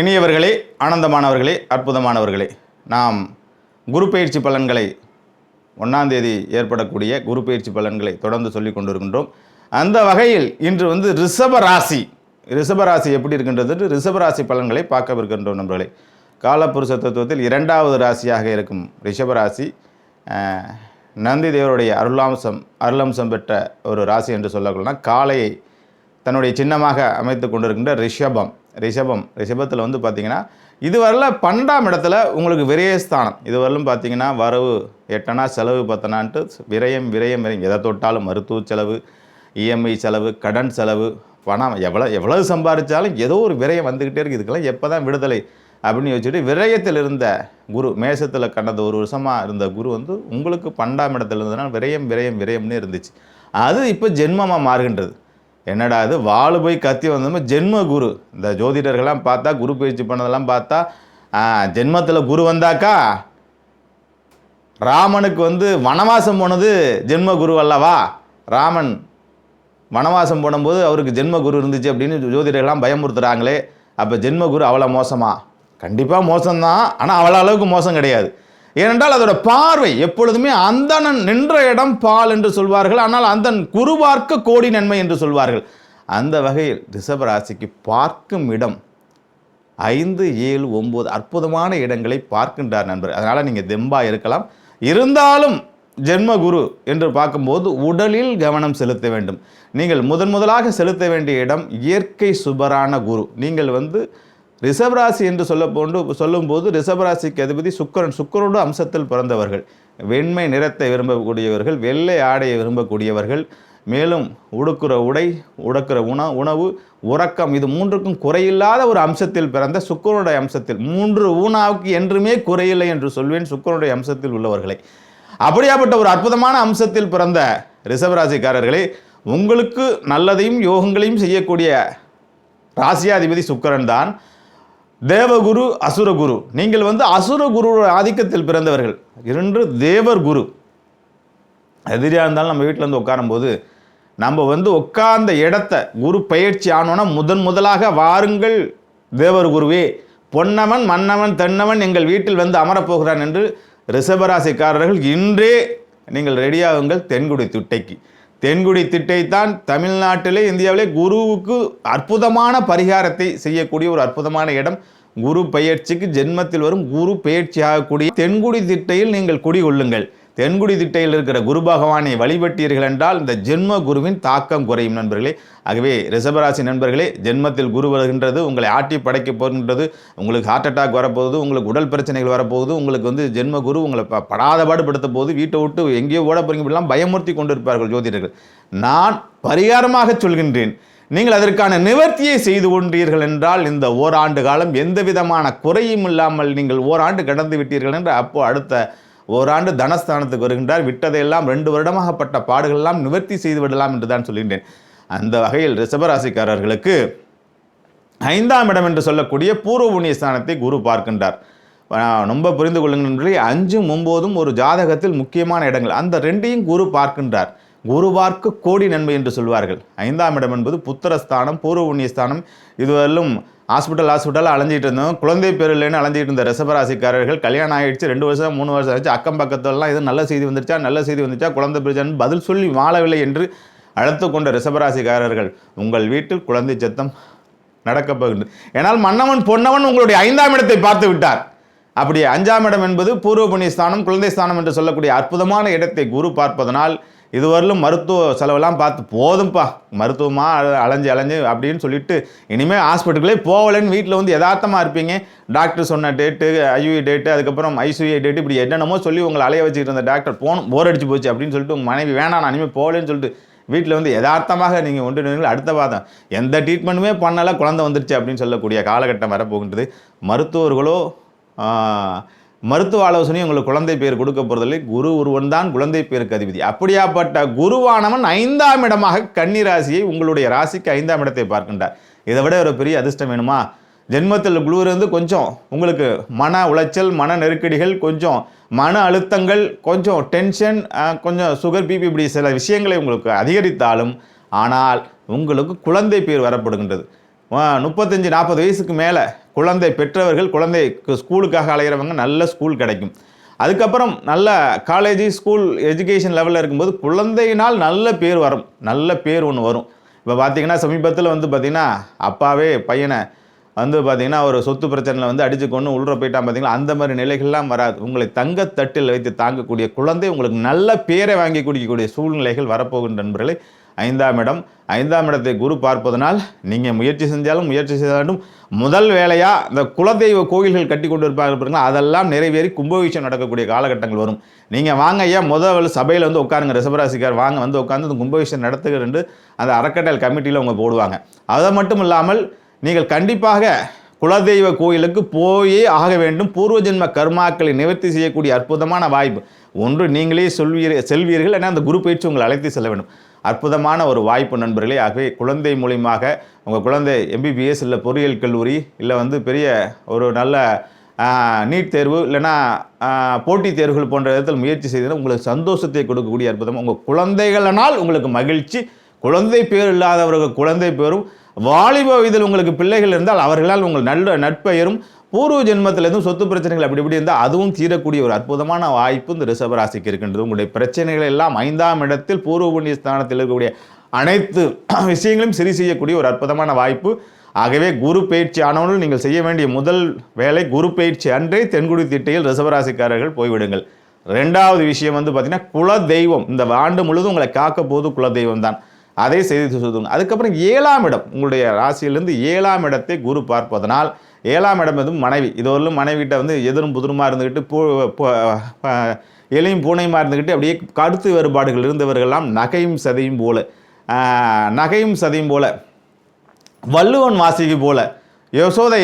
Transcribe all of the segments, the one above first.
இனியவர்களே ஆனந்தமானவர்களே அற்புதமானவர்களே நாம் குரு பயிற்சி பலன்களை ஒன்றாந்தேதி ஏற்படக்கூடிய குரு பயிற்சி பலன்களை தொடர்ந்து சொல்லிக் கொண்டிருக்கின்றோம். அந்த வகையில் இன்று வந்து ரிஷப ராசி ரிஷப ராசி எப்படி இருக்கின்றது ரிஷப ராசி பலன்களை பார்க்கவிருக்கின்றோம் நண்பர்களே. காலப்புருஷ தத்துவத்தில் இரண்டாவது ராசியாக இருக்கும் ரிஷப ராசி நந்தி தேவருடைய அருளாம்சம் அருளம்சம் பெற்ற ஒரு ராசி என்று சொல்லக்கூடாது காளையை தன்னுடைய சின்னமாக அமைத்து கொண்டிருக்கின்ற ரிஷபம். ரிஷபம். ரிஷபத்தில் வந்து பார்த்தீங்கன்னா இதுவரையில் பன்னெண்டாம் இடத்துல உங்களுக்கு விரயஸ்தானம் இதுவரையிலும் பார்த்தீங்கன்னா வரவு எட்டனா செலவு பத்தனான்ட்டு விரயம் விரயம் விரயம். எதை தொட்டாலும் மருத்துவ செலவு இஎம்ஐ செலவு கடன் செலவு பணம் எவ்வளோ எவ்வளவு சம்பாதிச்சாலும் ஏதோ ஒரு விரயம் வந்துக்கிட்டே இருக்குது இதுக்கெல்லாம் எப்போ தான் விடுதலை அப்படின்னு யோசிச்சுட்டு விரயத்தில் இருந்த குரு மேசத்தில் கண்டது ஒரு வருஷமாக இருந்த குரு வந்து உங்களுக்கு பன்னெண்டாம் இடத்துல இருந்ததுனால விரயம் விரயம் விரயம்னு இருந்துச்சு. அது இப்போ ஜென்மமாக மாறுகின்றது. என்னடா இது? வாழு போய் கத்தி வந்தோமே ஜென்ம குரு. இந்த ஜோதிடர்கள்லாம் பார்த்தா குரு பயிற்சி பண்ணதெல்லாம் பார்த்தா ஜென்மத்தில் குரு வந்தாக்கா ராமனுக்கு வந்து வனவாசம் போனது ஜென்ம குரு அல்லவா? ராமன் வனவாசம் போடும்போது அவருக்கு ஜென்ம குரு இருந்துச்சு அப்படின்னு ஜோதிடர்கள்லாம் பயமுறுத்துறாங்களே. அப்போ ஜென்ம குரு அவ்வளோ மோசமா? கண்டிப்பாக மோசம்தான். ஆனால் அவ்வளோ அளவுக்கு மோசம் கிடையாது. ஏனென்றால் அதோட பார்வை எப்பொழுதுமே அந்தணன் நின்ற இடம் பால் என்று சொல்வார்கள். ஆனால் அந்தன் குருவார்க்க கோடி நன்மை என்று சொல்வார்கள். அந்த வகையில் ரிஷப ராசிக்கு பார்க்கும் இடம் ஐந்து ஏழு ஒம்பது அற்புதமான இடங்களை பார்க்கின்றார் நண்பர். அதனால் நீங்கள் தெம்பா இருக்கலாம். இருந்தாலும் ஜென்ம குரு என்று பார்க்கும்போது உடலில் கவனம் செலுத்த வேண்டும். நீங்கள் முதன் முதலாக செலுத்த வேண்டிய இடம் இயற்கை சுபரான குரு. நீங்கள் வந்து ரிஷபராசி என்று சொல்ல போன்று சொல்லும்போது ரிஷபராசிக்கு அதிபதி சுக்கரன். சுக்கரோடு அம்சத்தில் பிறந்தவர்கள். வெண்மை நிறத்தை விரும்பக்கூடியவர்கள் வெள்ளை ஆடையை விரும்பக்கூடியவர்கள் மேலும் உடுக்கிற உடை உடக்கிற உண உணவு உறக்கம் இது மூன்றுக்கும் குறையில்லாத ஒரு அம்சத்தில் பிறந்த சுக்கரனுடைய அம்சத்தில். மூன்று ஊனாவுக்கு என்றுமே குறையில்லை என்று சொல்வேன் சுக்கரனுடைய அம்சத்தில் உள்ளவர்களை. அப்படியாப்பட்ட ஒரு அற்புதமான அம்சத்தில் பிறந்த ரிஷபராசிக்காரர்களே உங்களுக்கு நல்லதையும் யோகங்களையும் செய்யக்கூடிய ராசியாதிபதி சுக்கரன் தான் தேவகுரு அசுரகுரு நீங்கள் வந்து அசுரகுரு ஆதிக்கத்தில் பிறந்தவர்கள். இரண்டு தேவர் குரு. எதிரியாக இருந்தாலும் நம்ம வீட்டில் வந்து உட்காரும்போது நம்ம வந்து உட்கார்ந்த இடத்த குரு பயிற்சி ஆனோன்னா முதன் முதலாக வாருங்கள் தேவர் குருவே. பொன்னவன் மன்னவன் தென்னவன் எங்கள் வீட்டில் வந்து அமரப்போகிறான் என்று ரிஷபராசிக்காரர்கள் இன்றே நீங்கள் ரெடியாகுங்கள் தென்குடி திட்டைக்கு. தென்குடி திட்டைத்தான் தமிழ்நாட்டிலே இந்தியாவிலே குருவுக்கு அற்புதமான பரிகாரத்தை செய்யக்கூடிய ஒரு அற்புதமான இடம். குரு பெயர்ச்சிக்கு ஜென்மத்தில் வரும் குரு பெயர்ச்சி ஆகக்கூடிய தென்குடி திட்டையில் நீங்கள் குடிகொள்ளுங்கள். தென்குடி திட்டையில் இருக்கிற குரு பகவானை வழிபட்டீர்கள் என்றால் இந்த ஜென்ம குருவின் தாக்கம் குறையும் நண்பர்களே. ஆகவே ரிஷபராசி நண்பர்களே ஜென்மத்தில் குரு வருகின்றது உங்களை ஆட்டி படைக்க போகின்றது உங்களுக்கு ஹார்ட் அட்டாக் வரப்போகுது உங்களுக்கு உடல் பிரச்சனைகள் வரப்போகுது உங்களுக்கு வந்து ஜென்ம குரு உங்களை ப- படாத பாடுபடுத்த போது வீட்டை விட்டு எங்கேயோ ஓட போகிறீங்க இப்படிலாம் பயமுறுத்தி கொண்டிருப்பார்கள் ஜோதிடர்கள். நான் பரிகாரமாக சொல்கின்றேன். நீங்கள் அதற்கான நிவர்த்தியை செய்து கொண்டீர்கள் என்றால் இந்த ஓராண்டு காலம் எந்த விதமான குறையும் இல்லாமல் நீங்கள் ஓராண்டு கடந்து விட்டீர்கள் என்று அப்போ அடுத்த ஓராண்டு தனஸ்தானத்துக்கு வருகின்றார். விட்டதையெல்லாம் ரெண்டு வருடமாகப்பட்ட பாடுகள் எல்லாம் நிவர்த்தி செய்து விடலாம் என்று தான் சொல்கின்றேன். அந்த வகையில் ரிஷபராசிக்காரர்களுக்கு ஐந்தாம் இடம் என்று சொல்லக்கூடிய பூர்வ புண்ணிய ஸ்தானத்தை குரு பார்க்கின்றார். ரொம்ப புரிந்து கொள்ளுங்கள் நண்பர்களே அஞ்சும் ஒம்போதும் ஒரு ஜாதகத்தில் முக்கியமான இடங்கள். அந்த ரெண்டையும் குரு பார்க்கின்றார். குருவார்க்கு கோடி நன்மை என்று சொல்வார்கள். ஐந்தாம் இடம் என்பது புத்திரஸ்தானம் பூர்வ புண்ணியஸ்தானம். இதுவரையிலும் ஹாஸ்பிட்டல் ஹாஸ்பிட்டல் அலைஞ்சிட்டு இருந்தோம். குழந்தை பேர் இல்லைன்னு அலைஞ்சிட்டு இருந்த ரிஷபராசிக்காரர்கள் கல்யாணம் ஆகிடுச்சு ரெண்டு வருஷம் மூணு வருஷம் ஆச்சு அக்கம் பக்கத்துலலாம் இது நல்ல செய்தி வந்துருச்சா? நல்ல செய்தி வந்துச்சா குழந்தை பிரச்சனை பதில் சொல்லி வாழவில்லை என்று அழைத்து கொண்ட ரிசபராசிக்காரர்கள் உங்கள் வீட்டில் குழந்தை சத்தம் நடக்கப்படுகின்றது ஏனால் மன்னவன் பொன்னவன் உங்களுடைய ஐந்தாம் இடத்தை பார்த்து விட்டார். அப்படி அஞ்சாம் இடம் என்பது பூர்வ புண்ணிய ஸ்தானம் குழந்தை ஸ்தானம் என்று சொல்லக்கூடிய அற்புதமான இடத்தை குரு பார்ப்பதனால் இதுவரையிலும் மருத்துவ செலவெல்லாம் பார்த்து போதும்ப்பா மருத்துவமாக அல- அலைஞ்சு அலைஞ்சு அப்படின்னு சொல்லிட்டு இனிமேல் ஹாஸ்பிட்டலுக்குள்ளே போகலன்னு வீட்டில் வந்து யதார்த்தமாக இருப்பீங்க. டாக்டர் சொன்ன டேட்டு ஐயூஐ டேட்டு அதுக்கப்புறம் ஐசிஐ டேட்டு இப்படி என்னென்னமோ சொல்லி உங்களை அலைய வச்சுக்கிட்டு இருந்த டாக்டர் போகணும் போர் அடிச்சு போச்சு அப்படின்னு சொல்லிட்டு உங்கள் மனைவி வேணாம் நான் இனிமேல் போகலன்னு சொல்லிட்டு வீட்டில் வந்து யதார்த்தமாக நீங்கள் ஒன்று நீங்கள் அடுத்த பாதம். எந்த ட்ரீட்மெண்ட்டுமே பண்ணலை குழந்தை வந்துருச்சு அப்படின்னு சொல்லக்கூடிய காலகட்டம் வரப்போகின்றது. மருத்துவர்களோ மருத்துவ ஆலோசனையும் உங்களுக்கு குழந்தை பேர் கொடுக்க போகிறதில்லை குரு ஒருவன் தான் குழந்தை பேருக்கு அதிபதி. அப்படியாப்பட்ட குருவானவன் ஐந்தாம் இடமாக கன்னி ராசியை உங்களுடைய ராசிக்கு ஐந்தாம் இடத்தை பார்க்கின்றார். இதை விட ஒரு பெரிய அதிர்ஷ்டம் வேணுமா? ஜென்மத்தில் குரு இருந்து கொஞ்சம் உங்களுக்கு மன உளைச்சல் மன நெருக்கடிகள் கொஞ்சம் மன அழுத்தங்கள் கொஞ்சம் டென்ஷன் கொஞ்சம் சுகர் பிபி இப்படி சில விஷயங்களை உங்களுக்கு அதிகரித்தாலும் ஆனால் உங்களுக்கு குழந்தை பேர் வரப்படுகின்றது. முப்பத்தஞ்சு நாற்பது வயசுக்கு மேலே குழந்தை பெற்றவர்கள் குழந்தை ஸ்கூலுக்காக அலைகிறவங்க நல்ல ஸ்கூல் கிடைக்கும். அதுக்கப்புறம் நல்ல காலேஜ் ஸ்கூல் எஜுகேஷன் லெவலில் இருக்கும்போது குழந்தையினால் நல்ல பேர் வரும். நல்ல பேர் ஒன்று வரும். இப்போ பார்த்தீங்கன்னா சமீபத்தில் வந்து பார்த்திங்கன்னா அப்பாவே பையனை வந்து பார்த்திங்கன்னா ஒரு சொத்து பிரச்சனையில் வந்து அடிச்சு கொண்டு உள்ள போயிட்டான் பார்த்தீங்களா அந்த மாதிரி நிலைகள்லாம் வராது. உங்களை தங்கத்தட்டில் வைத்து தாங்கக்கூடிய குழந்தை உங்களுக்கு நல்ல பேரை வாங்கி குடிக்கக்கூடிய சூழ்நிலைகள் வரப்போகின்ற நண்பர்களே ஐந்தாம் இடம். ஐந்தாம் இடத்தை குரு பார்ப்பதனால் நீங்கள் முயற்சி செஞ்சாலும் முயற்சி செய்தாலும் முதல் வேலையாக இந்த குலதெய்வ கோயில்கள் கட்டி கொண்டு இருப்பார்கள் பாருங்களா அதெல்லாம் நிறைவேறி கும்பாபிஷேகம் நடக்கக்கூடிய காலகட்டங்கள் வரும். நீங்கள் வாங்க ஐயா முதல் சபையில் வந்து உட்காருங்க ரிசபராசிக்கார் வாங்க வந்து உட்காந்து அந்த கும்பாபிஷேகம் நடத்துகிறேன் அந்த அறக்கட்டளை கமிட்டியில் அவங்க போடுவாங்க. அதை மட்டும் இல்லாமல் நீங்கள் கண்டிப்பாக குலதெய்வ கோயிலுக்கு போயே ஆக வேண்டும். பூர்வ ஜென்ம கர்மாக்களை நிவர்த்தி செய்யக்கூடிய அற்புதமான வாய்ப்பு. ஒன்று நீங்களே சொல்வீர் செல்வீர்கள் ஏன்னா அந்த குரு பயிற்சி உங்களை அழைத்து செல்ல வேண்டும். அற்புதமான ஒரு வாய்ப்பு நண்பர்களே. ஆகவே குழந்தை மூலியமாக உங்கள் குழந்தை எம்பிபிஎஸ் இல்லை பொறியியல் கல்லூரி இல்லை வந்து பெரிய ஒரு நல்ல நீட் தேர்வு இல்லைன்னா போட்டித் தேர்வுகள் போன்ற விதத்தில் முயற்சி செய்தால் உங்களுக்கு சந்தோஷத்தை கொடுக்கக்கூடிய அற்புதம். உங்கள் குழந்தைகளினால் உங்களுக்கு மகிழ்ச்சி. குழந்தை பேர் இல்லாதவர்கள் குழந்தை பேரும். வாலிப வயதில் உங்களுக்கு பிள்ளைகள் இருந்தால் அவர்களால் உங்கள் நல்ல நட்பெயரும் பூர்வ ஜென்மத்திலேருந்து சொத்து பிரச்சனைகள் அப்படி இப்படி இருந்தால் அதுவும் தீரக்கூடிய ஒரு அற்புதமான வாய்ப்பு இந்த ரிஷபராசிக்கு இருக்கின்றது. உங்களுடைய பிரச்சனைகள் எல்லாம் ஐந்தாம் இடத்தில் பூர்வ புண்ணிய ஸ்தானத்தில் இருக்கக்கூடிய அனைத்து விஷயங்களும் சரி செய்யக்கூடிய ஒரு அற்புதமான வாய்ப்பு. ஆகவே குரு பயிற்சி ஆனவனும் நீங்கள் செய்ய வேண்டிய முதல் வேலை குரு பயிற்சி அன்றே தென்குடி திட்டையில் ரிசவராசிக்காரர்கள் போய்விடுங்கள். ரெண்டாவது விஷயம் வந்து பார்த்தீங்கன்னா குல தெய்வம் இந்த ஆண்டு முழுவதும் உங்களை காக்க போது குல தெய்வம் தான். அதை செய்து சொல்லுங்க. அதுக்கப்புறம் ஏழாம் இடம். உங்களுடைய ராசியிலிருந்து ஏழாம் இடத்தை குரு பார்ப்பதனால் ஏழாம் இடம் எதுவும் மனைவி. இதுவரையிலும் மனைவிட்ட வந்து எதிரும் புதிருமா இருந்துக்கிட்டு பூ எலியும் பூனையுமா இருந்துக்கிட்டு அப்படியே கருத்து வேறுபாடுகள் இருந்தவர்கள்லாம் நகையும் சதையும் போல நகையும் சதையும் போல வள்ளுவன் வாசிக்கு போல யசோதை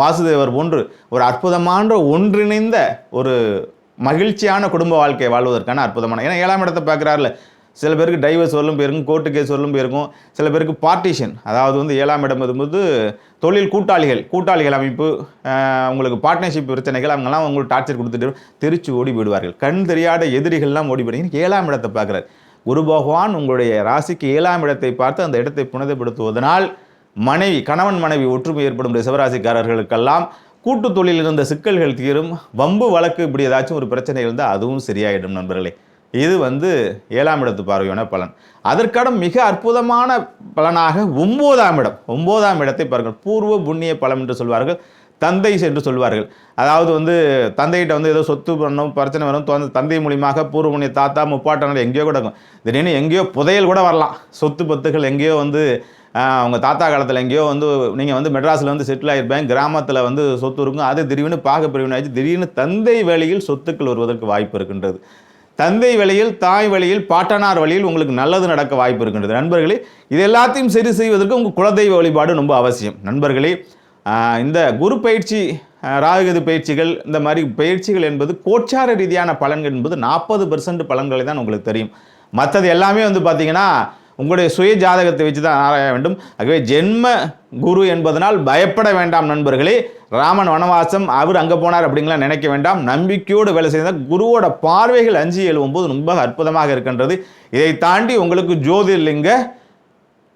வாசுதேவர் போன்று ஒரு அற்புதமான ஒன்றிணைந்த ஒரு மகிழ்ச்சியான குடும்ப வாழ்க்கையை வாழ்வதற்கான அற்புதமான ஏன்னா ஏழாம் இடத்தை பார்க்குறாருல சில பேருக்கு டைவர்ஸ் வரலும் போயிருக்கும் கோர்ட்டு கேஸ் வரலும் போயிருக்கும் சில பேருக்கு பார்ட்டிஷன் அதாவது வந்து ஏழாம் இடம் வரும்போது தொழில் கூட்டாளிகள் கூட்டாளிகள் அமைப்பு உங்களுக்கு பார்ட்னர்ஷிப் பிரச்சனைகள் அவங்கெல்லாம் உங்களுக்கு டார்ச்சர் கொடுத்துட்டு திருச்சி ஓடி போயிடுவார்கள். கண் தெரியாத எதிரிகள்லாம் ஓடி போயிடுங்க ஏழாம் இடத்தை பார்க்குறாரு. குரு பகவான் உங்களுடைய ராசிக்கு ஏழாம் இடத்தை பார்த்து அந்த இடத்தை புனிதப்படுத்துவதனால் மனைவி கணவன் மனைவி ஒற்றுமை ஏற்படும் சிவராசிக்காரர்களுக்கெல்லாம் கூட்டு தொழிலில் இருந்த சிக்கல்கள் தீரும். வம்பு வழக்கு இப்படி ஏதாச்சும் ஒரு பிரச்சனை இருந்தால் அதுவும் சரியாயிடும் நண்பர்களே. இது வந்து ஏழாம் இடத்து பார்வையான பலன். அதற்கடம் மிக அற்புதமான பலனாக ஒம்போதாம் இடம். ஒம்போதாம் இடத்தை பாருங்கள். பூர்வ புண்ணிய பலம் என்று சொல்வார்கள். தந்தை என்று சொல்வார்கள். அதாவது வந்து தந்தைகிட்ட வந்து ஏதோ சொத்து பண்ணணும் பிரச்சனை வரும் தந்தை மூலியமாக பூர்வ புண்ணிய தாத்தா முப்பாட்டங்கள் எங்கேயோ கூட இருக்கும் திடீர்னு எங்கேயோ புதையல் கூட வரலாம். சொத்து பத்துகள் எங்கேயோ வந்து அவங்க தாத்தா காலத்தில் எங்கேயோ வந்து நீங்கள் வந்து மெட்ராஸில் வந்து செட்டில் ஆகிருப்பேன் கிராமத்தில் வந்து சொத்து இருக்கும். அது திடீர்னு பார்க்க பிரிவினாச்சு திடீர்னு தந்தை வேலையில் சொத்துக்கள் வருவதற்கு வாய்ப்பு இருக்கின்றது. தந்தை வழியில் தாய் வழியில் பாட்டனார் வழியில் உங்களுக்கு நல்லது நடக்க வாய்ப்பு இருக்கின்றது. நண்பர்களே இது எல்லாத்தையும் சரி செய்வதற்கு உங்கள் குலதெய்வ வழிபாடு ரொம்ப அவசியம். நண்பர்களே இந்த குரு பயிற்சி ராகுகது பயிற்சிகள் இந்த மாதிரி பயிற்சிகள் என்பது கோச்சார ரீதியான பலன்கள் என்பது நாற்பது பெர்சன்ட் பலன்களை தான் உங்களுக்கு தெரியும். மற்றது எல்லாமே வந்து பார்த்திங்கன்னா உங்களுடைய சுய ஜாதகத்தை வச்சு தான் ஆராய வேண்டும். ஆகவே ஜென்ம குரு என்பதனால் பயப்பட வேண்டாம் நண்பர்களே. ராமன் வனவாசம் அவர் அங்கே போனார் அப்படிங்கலாம் நினைக்க வேண்டாம். நம்பிக்கையோடு வேலை செய்தால் குருவோட பார்வைகள் அஞ்சு எழுவும்போது ரொம்ப அற்புதமாக இருக்கின்றது. இதை தாண்டி உங்களுக்கு ஜோதிர்லிங்க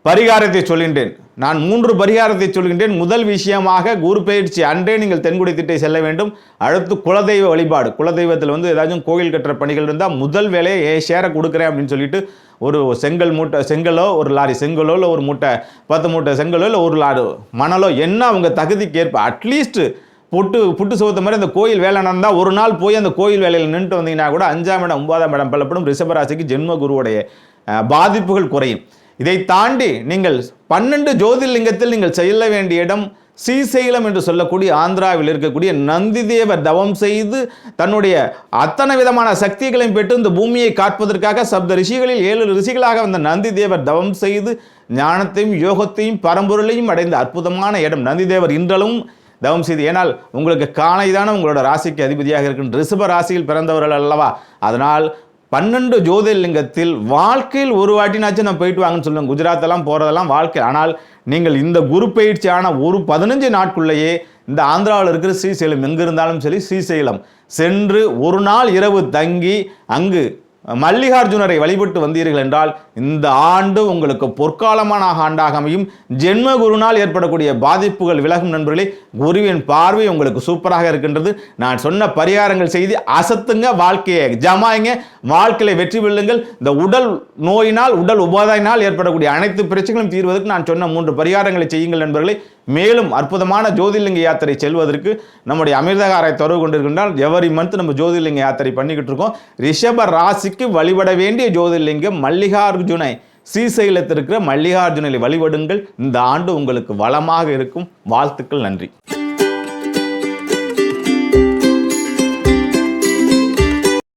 பரிகாரத்தை சொல்கின்றேன். நான் மூன்று பரிகாரத்தை சொல்கின்றேன். முதல் விஷயமாக குரு பயிற்சி அன்றே நீங்கள் தென்குடி திட்டை செல்ல வேண்டும். அடுத்து குலதெய்வ வழிபாடு. குலதெய்வத்தில் வந்து ஏதாச்சும் கோயில் கட்டுற பணிகள் இருந்தால் முதல் வேலையை ஏ ஷேரை கொடுக்குறேன் அப்படின்னு சொல்லிட்டு ஒரு செங்கல் மூட்டை செங்கலோ ஒரு லாரி செங்கலோ இல்லை ஒரு மூட்டை பத்து மூட்டை செங்கலோ இல்லை ஒரு லாரி மணலோ என்ன அவங்க தகுதிக்கு ஏற்ப அட்லீஸ்ட்டு புட்டு புட்டு சுகத்த மாதிரி அந்த கோயில் வேலை நடந்தால் ஒரு நாள் போய் அந்த கோயில் வேலையில் நின்றுட்டு வந்தீங்கன்னா கூட அஞ்சாம் இடம் ஒன்பதாம் இடம் பலப்படும். ரிஷபராசிக்கு ஜென்ம குருவுடைய பாதிப்புகள் குறையும். இதை தாண்டி நீங்கள் பன்னெண்டு ஜோதிர்லிங்கத்தில் நீங்கள் செல்ல வேண்டிய இடம் ஸ்ரீசைலம் என்று சொல்லக்கூடிய ஆந்திராவில் இருக்கக்கூடிய நந்திதேவர் தவம் செய்து தன்னுடைய அத்தனை விதமான சக்திகளையும் பெற்று இந்த பூமியை காப்பதற்காக சப்த ரிஷிகளில் ஏழு ரிஷிகளாக வந்த நந்திதேவர் தவம் செய்து ஞானத்தையும் யோகத்தையும் பரம்பொருளையும் அடைந்த அற்புதமான இடம் நந்திதேவர் இன்றளவும் தவம் செய்து. ஏனால் உங்களுக்கு காலை தானே உங்களோட ராசிக்கு அதிபதியாக இருக்கின்ற ரிஷப ராசியில் பிறந்தவர்கள் அல்லவா? அதனால் பன்னெண்டு ஜோதிர்லிங்கத்தில் வாழ்க்கையில் ஒரு வாட்டினாச்சும் நான் போயிட்டு வாங்கன்னு சொல்லுவேன். குஜராத்தெல்லாம் போகிறதெல்லாம் வாழ்க்கை ஆனால் நீங்கள் இந்த குரு பயிற்சியான ஒரு பதினஞ்சு நாட்குள்ளேயே இந்த ஆந்திராவில் இருக்கிற ஸ்ரீசைலம் எங்கே இருந்தாலும் சரி ஸ்ரீசைலம் சென்று ஒரு நாள் இரவு தங்கி அங்கு மல்லிகார்ஜுனரை வழிபட்டு வந்தீர்கள் என்றால் இந்த ஆண்டு உங்களுக்கு பொற்காலமான ஆண்டாக அமையும். ஜென்ம குருனால் ஏற்படக்கூடிய பாதிப்புகள் விலகும் நண்பர்களே குருவின் பார்வை உங்களுக்கு சூப்பராக இருக்கின்றது. நான் சொன்ன பரிகாரங்கள் செய்து அசத்துங்க வாழ்க்கையை ஜமாயிங்க வாழ்க்கையை வெற்றி வெல்லுங்கள் இந்த உடல் நோயினால் உடல் உபாதையினால் ஏற்படக்கூடிய அனைத்து பிரச்சனைகளும் தீர்வதற்கு நான் சொன்ன மூன்று பரிகாரங்களை செய்யுங்கள் நண்பர்களே. மேலும் அற்புதமான ஜோதிர்லிங்க யாத்திரை செல்வதற்கு நம்முடைய அமிர்தகாரை தொடர்பு கொண்டிருக்கின்றால் எவரி மந்த் நம்ம ஜோதிர்லிங்க யாத்திரை பண்ணிக்கிட்டு இருக்கோம். ரிஷப ராசிக்கு வழிபட வேண்டிய ஜோதிர்லிங்கம் மல்லிகார்ஜுனை ஸ்ரீசைலத்தில் இருக்கிற மல்லிகார்ஜுனனை வழிபடுங்கள். இந்த ஆண்டு உங்களுக்கு வளமாக இருக்கும். வாழ்த்துக்கள் நன்றி.